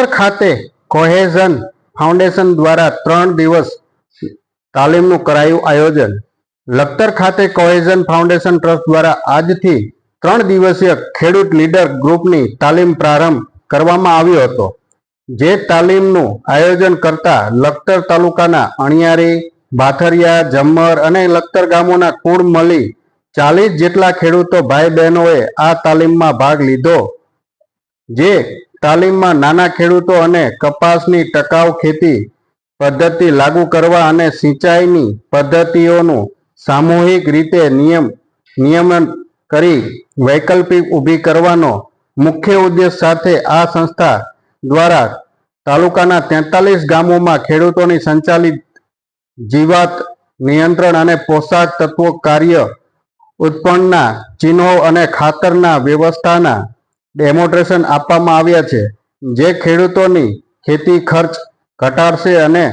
લખતર ખાતે cohesion foundation દ્વારા ત્રણ દિવસ તાલીમનું કરાયું આયોજન. લખતર ખાતે કોહેઝન ફાઉન્ડેશન ટ્રસ્ટ દ્વારા આજથી ત્રણ દિવસીય ખેડૂત લીડર ગ્રુપની તાલીમ પ્રારંભ કરવામાં આવ્યો હતો. જે તાલીમનું આયોજન કરતા લખતર તાલુકાના અણિયારી ભાથરિયા જમ્મર અને લખતર ગામોના કુળ મળી ચાલીસ જેટલા ખેડૂતો ભાઈ બહેનોએ આ તાલીમમાં ભાગ લીધો. જે તાલીમમાં નાના ખેડૂતો અને કપાસની ટકાઉ ખેતી પદ્ધતિ લાગુ કરવા અને સિંચાઈની પદ્ધતિઓનું સામૂહિક રીતે નિયમ, નિયમન કરી વૈકલ્પિક ઊભી કરવાનો મુખ્ય ઉદ્દેશ સાથે આ સંસ્થા દ્વારા તાલુકાના તેતાલીસ ગામોમાં ખેડૂતોની સંચાલિત જીવાત નિયંત્રણ અને પોષક તત્વો કાર્ય ઉત્પન્નના ચિહ્નો અને ખાતરના વ્યવસ્થાના ડેમોન્સ્ટ્રેશન આપવામાં આવ્યા છે. જે ખેડૂતોની ખેતી ખર્ચ ઘટાડશે અને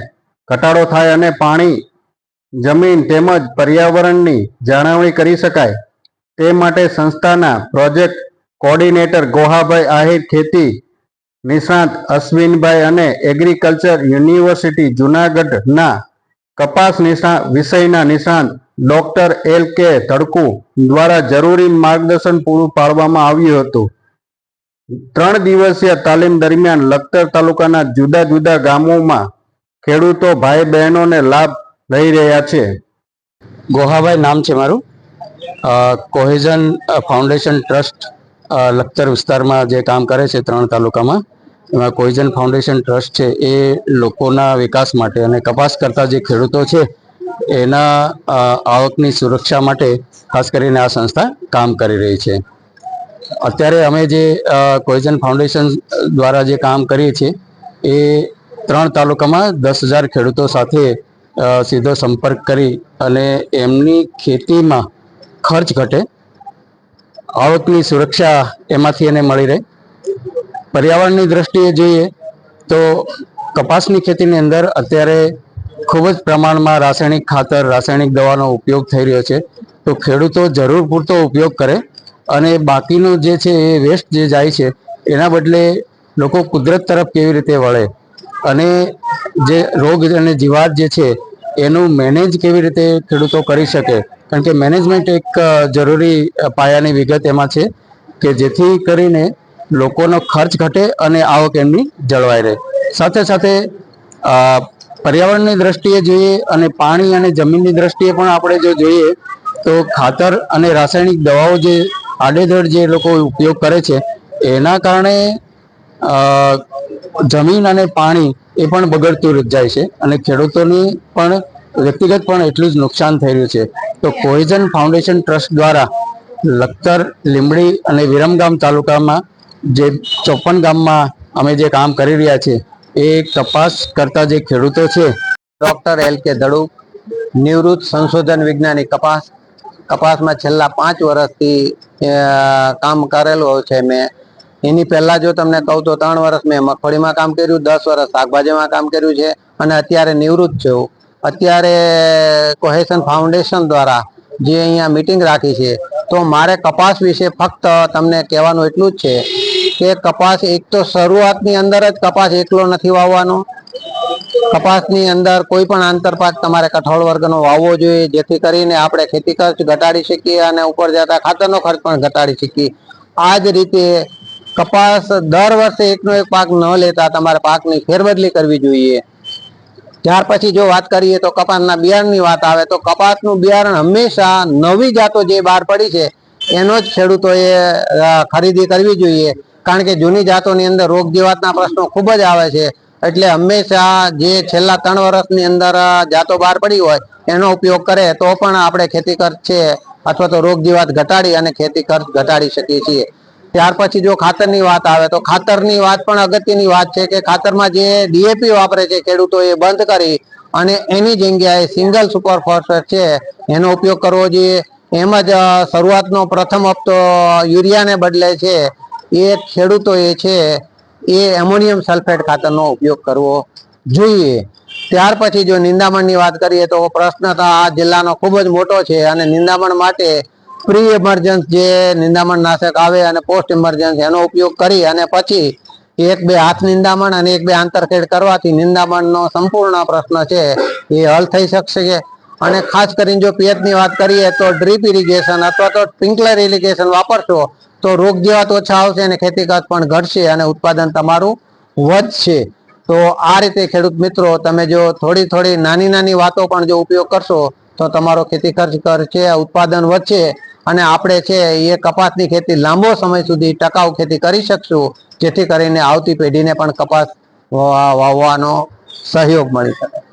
ઘટાડો થાય અને પાણી, જમીન તેમજ પર્યાવરણની જાળવણી કરી શકાય. તે માટે સંસ્થાના પ્રોજેક્ટ કોર્ડિનેટર ગોહાભાઈ આહિર, ખેતી નિષ્ણાંત અશ્વિનભાઈ અને એગ્રીકલ્ચર યુનિવર્સિટી જુનાગઢના કપાસ નિષ્ણાંત, વિષયના નિષ્ણાંત ડોક્ટર એલ કે ધડકુ દ્વારા જરૂરી માર્ગદર્શન પૂરું પાડવામાં આવ્યું હતું. ત્રણ દિવસીય તાલીમ દરમિયાન લખતર તાલુકાના જુદા જુદા ગામોમાં ખેડૂતો ભાઈ બહેનોને લાભ લઈ રહ્યા છે. ગોહાભાઈ નામ છે મારું. કોહેઝન ફાઉન્ડેશન ટ્રસ્ટ લખતર વિસ્તારમાં જે કામ કરે છે ત્રણ તાલુકામાં. એમાં કોહેઝન ફાઉન્ડેશન ટ્રસ્ટ છે એ લોકોના વિકાસ માટે અને કપાસ કરતા જે ખેડૂતો છે એના આવકની સુરક્ષા માટે ખાસ કરીને આ સંસ્થા કામ કરી રહી છે. અત્યારે અમે જે કોઈજન ફાઉન્ડેશન દ્વારા જે કામ કરીએ છીએ, એ ત્રણ તાલુકામાં દસ હજાર ખેડૂતો સાથે સીધો સંપર્ક કરી અને એમની ખેતીમાં ખર્ચ ઘટે, આવકની સુરક્ષા એમાંથી એને મળી રહે. પર્યાવરણની દ્રષ્ટિએ જોઈએ તો કપાસની ખેતીની અંદર અત્યારે ખૂબ જ પ્રમાણમાં રાસાયણિક ખાતર, રાસાયણિક દવાનો ઉપયોગ થઈ રહ્યો છે. તો ખેડૂતો જરૂર પૂરતો ઉપયોગ કરે અને બાકીનું જે છે એ વેસ્ટ જે જાય છે, એના બદલે લોકો કુદરત તરફ કેવી રીતે વળે અને જે રોગ અને જીવાત જે છે, એનું મેનેજ કેવી રીતે ખેડૂતો કરી શકે? કારણ કે મેનેજમેન્ટ એક જરૂરી પાયાની વિગત એમાં છે કે જેથી કરીને લોકોનો ખર્ચ ઘટે અને આવક એમની જળવાઈ રહે. સાથે સાથે પર્યાવરણની દ્રષ્ટિએ જોઈએ અને પાણી અને જમીનની દ્રષ્ટિએ પણ આપણે જો જોઈએ તો ખાતર અને રાસાયણિક દવાઓ જે આડેધડ જે લોકો ઉપયોગ કરે છે, એના કારણે જમીન અને પાણી એ પણ બગડતું જાય છે. અને ખેડૂતોની પણ વ્યક્તિગત પણ એટલું જ નુકસાન થઈ રહ્યું છે. તો કોહિઝન ફાઉન્ડેશન ટ્રસ્ટ દ્વારા લખતર, લીંબડી અને વિરમગામ તાલુકામાં જે ચોપન ગામમાં અમે જે કામ કરી રહ્યા છીએ, એ કપાસ કરતા જે ખેડૂતો છે, ડોક્ટર એલ કે ધડુક, નિવૃત્ત સંશોધન વિજ્ઞાની કપાસ કપાસમાં છેલ્લા પાંચ વર્ષથી કામ કરેલું છે મેં. એની પહેલાં જો તમને કહું તો ત્રણ વર્ષ મેં મગફળીમાં કામ કર્યું, દસ વર્ષ શાકભાજીમાં કામ કર્યું છે અને અત્યારે નિવૃત્ત છું. અત્યારે કોહેશન ફાઉન્ડેશન દ્વારા જે અહીંયા મીટિંગ રાખી છે, તો મારે કપાસ વિશે ફક્ત તમને કહેવાનું એટલું જ છે કે કપાસ એક તો શરૂઆતની અંદર જ કપાસ એકલો નથી વાવવાનો કપાસની અંદર કોઈ પણ આંતરપાક તમારે કઠોળ વર્ગનો વાવવો જોઈએ. જેથી કરીને આપણે ખેતી ખર્ચ ઘટાડી શકીએ અને ઉપર જતા ખાતરનો ખર્ચ પણ ઘટાડી શકીએ. આ જ રીતે કપાસ દર વર્ષે એકનો એક પાક ન લેતા તમારે પાકની ફેરબદલી કરવી જોઈએ. ત્યાર પછી જો વાત કરીએ તો કપાસના બિયારણની વાત આવે તો કપાસનું બિયારણ હંમેશા નવી જાતો જે બહાર પડી છે, એનો જ ખેડૂતોએ ખરીદી કરવી જોઈએ. કારણ કે જૂની જાતોની અંદર રોગ જીવાતના પ્રશ્નો ખૂબ જ આવે છે. એટલે હંમેશા જે છેલ્લા ત્રણ વર્ષની અંદર જાતો બહાર પડી હોય, એનો ઉપયોગ કરે તો પણ આપણે ખેતી ખર્ચ છે, અથવા તો રોગ જીવાત ઘટાડી અને ખેતી ખર્ચ ઘટાડી શકીએ છીએ. ત્યાર પછી જો ખાતરની વાત આવે તો ખાતરની વાત પણ અગત્યની વાત છે કે ખાતરમાં જે ડીએપી વાપરે છે ખેડૂતો એ બંધ કરી અને એની જગ્યાએ સિંગલ સુપર ફોસ્ફેટ છે, એનો ઉપયોગ કરવો જોઈએ. એમ જ શરૂઆતનો પ્રથમ હપ્તો યુરિયાને બદલે છે. એ ખેડૂતો એ છે. એ એમોનિયમ સલ્ફેટ ખાતરનો ઉપયોગ કરવો જોઈએ. ત્યાર પછી જો નિંદામણની વાત કરીએ તો પ્રશ્ન તો આ જિલ્લાનો ખૂબ જ મોટો છે અને નિંદામણ માટે પ્રી ઇમરજન્સ જે નિંદામણ નાશક આવે અને પોસ્ટ ઇમરજન્સ એનો ઉપયોગ કરી અને પછી એક બે હાથ નિંદામણ અને એક બે આંતરખેડ કરવાથી નિંદામણનો સંપૂર્ણ પ્રશ્ન છે એ હલ થઈ શકશે અને ખાસ કરીને જો પિયતની વાત કરીએ તો ડ્રીપ ઇરિગેશન અથવા તો સ્પ્રિંકલર ઇરિગેશન વાપરશો, તો રોગ જીવાત ઓછા આવશે અને ખેતી ખર્ચ પણ ઘટશે અને ઉત્પાદન તમારું વધશે. તો આ રીતે ખેડૂત મિત્રો, તમે જો થોડી થોડી નાની નાની વાતો પણ જો ઉપયોગ કરશો, તો તમારો ખેતી ખર્ચ ઘટશે ઉત્પાદન વધશે અને આપણે છે એ કપાસની ખેતી લાંબો સમય સુધી ટકાઉ ખેતી કરી શકશું, જેથી કરીને આવતી પેઢીને પણ કપાસ વાવવાનો સહયોગ મળી શકે.